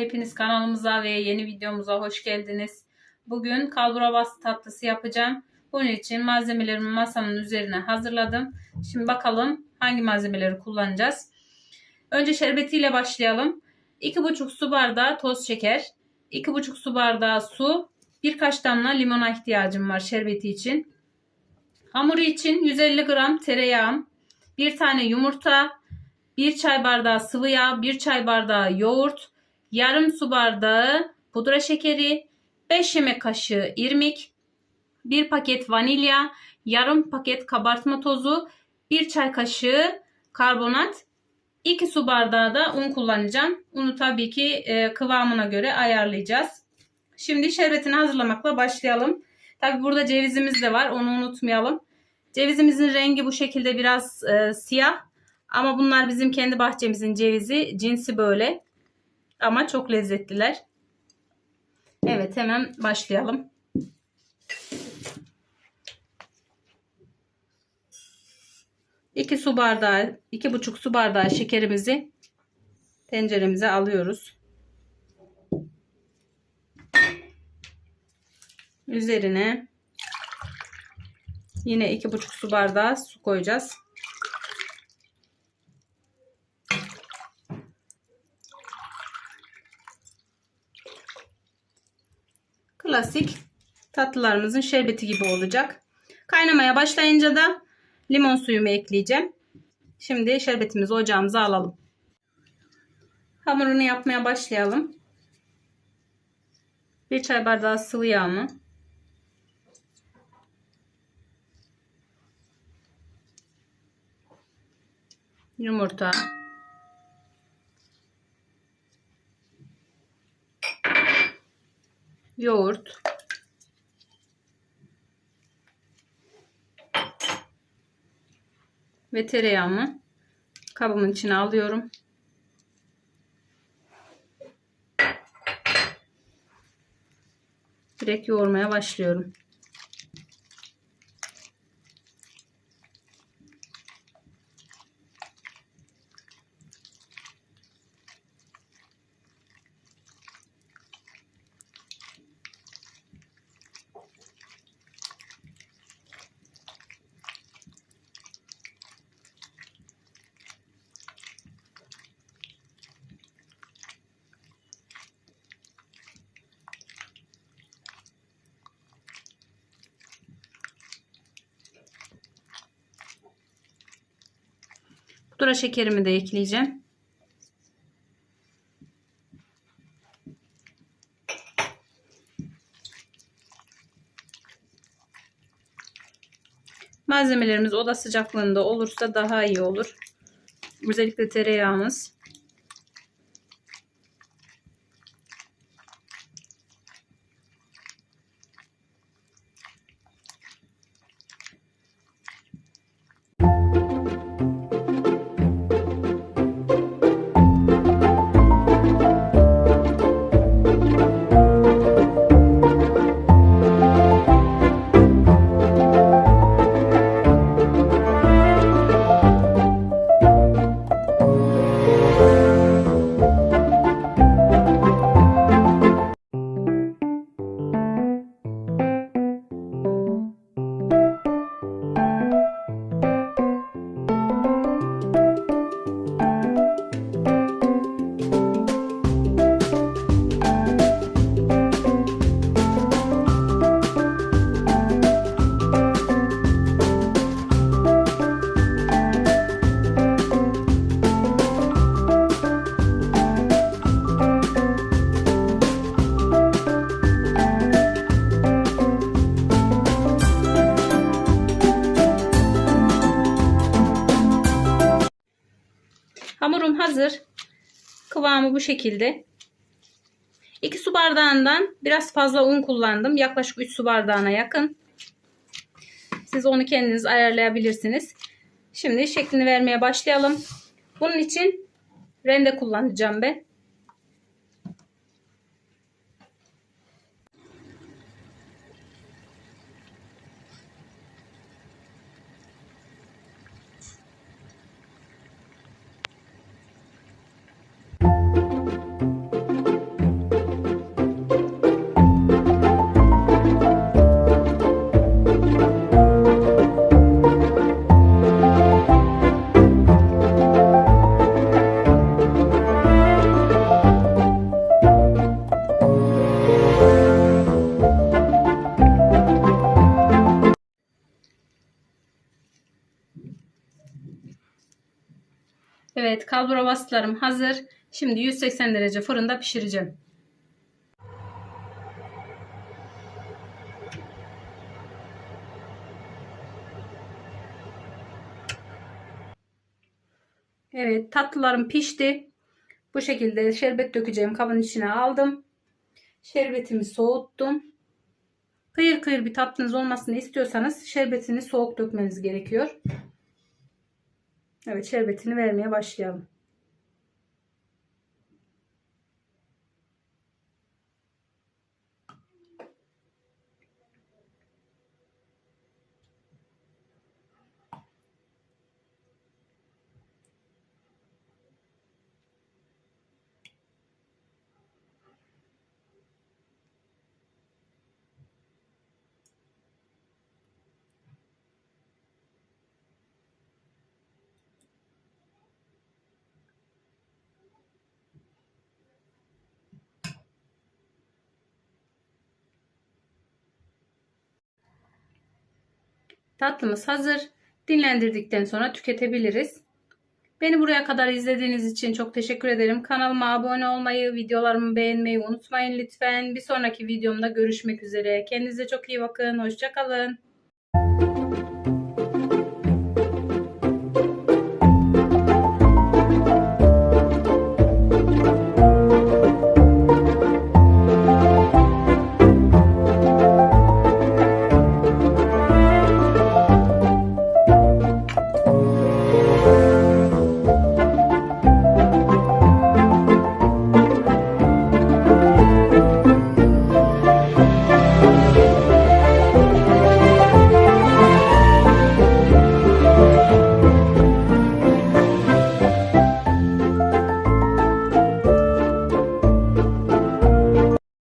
hepiniz kanalımıza ve yeni videomuza hoş geldiniz. Bugün kalbura bastı tatlısı yapacağım. Bunun için malzemelerimi masamın üzerine hazırladım. Şimdi bakalım hangi malzemeleri kullanacağız. Önce şerbetiyle başlayalım. 2,5 su bardağı toz şeker, 2,5 su bardağı su, birkaç damla limona ihtiyacım var şerbeti için. Hamuru için 150 gram tereyağım, bir tane yumurta, 1 çay bardağı sıvı yağ, 1 çay bardağı yoğurt, yarım su bardağı pudra şekeri, 5 yemek kaşığı irmik, 1 paket vanilya, yarım paket kabartma tozu, 1 çay kaşığı karbonat, 2 su bardağı da un kullanacağım. Unu tabii ki e, kıvamına göre ayarlayacağız. Şimdi şerbetini hazırlamakla başlayalım. Tabii burada cevizimiz de var. Onu unutmayalım. Cevizimizin rengi bu şekilde biraz e, siyah. Ama bunlar bizim kendi bahçemizin cevizi. Cinsi böyle. Ama çok lezzetliler. Evet hemen başlayalım. İki su bardağı, iki buçuk su bardağı şekerimizi tenceremize alıyoruz. Üzerine yine iki buçuk su bardağı su koyacağız. Klasik tatlılarımızın şerbeti gibi olacak. Kaynamaya başlayınca da limon suyumu ekleyeceğim. Şimdi şerbetimizi ocağımıza alalım. Hamurunu yapmaya başlayalım. Bir çay bardağı sıvı yağımı yumurta yoğurt ve tereyağımı kabımın içine alıyorum. Direkt yoğurmaya başlıyorum. Pudra şekerimi de ekleyeceğim. Malzemelerimiz oda sıcaklığında olursa daha iyi olur. Özellikle tereyağımız. Hamurum hazır. Kıvamı bu şekilde. 2 su bardağından biraz fazla un kullandım. Yaklaşık 3 su bardağına yakın. Siz onu kendiniz ayarlayabilirsiniz. Şimdi şeklini vermeye başlayalım. Bunun için rende kullanacağım ben. Evet kalbura bastılarım hazır. Şimdi 180 derece fırında pişireceğim. Evet tatlılarım pişti. Bu şekilde şerbet dökeceğim kabın içine aldım. Şerbetimi soğuttum. Kıyır kıyır bir tatlınız olmasını istiyorsanız şerbetini soğuk dökmeniz gerekiyor. Evet şerbetini vermeye başlayalım. Tatlımız hazır. Dinlendirdikten sonra tüketebiliriz. Beni buraya kadar izlediğiniz için çok teşekkür ederim. Kanalıma abone olmayı, videolarımı beğenmeyi unutmayın lütfen. Bir sonraki videomda görüşmek üzere. Kendinize çok iyi bakın. Hoşçakalın.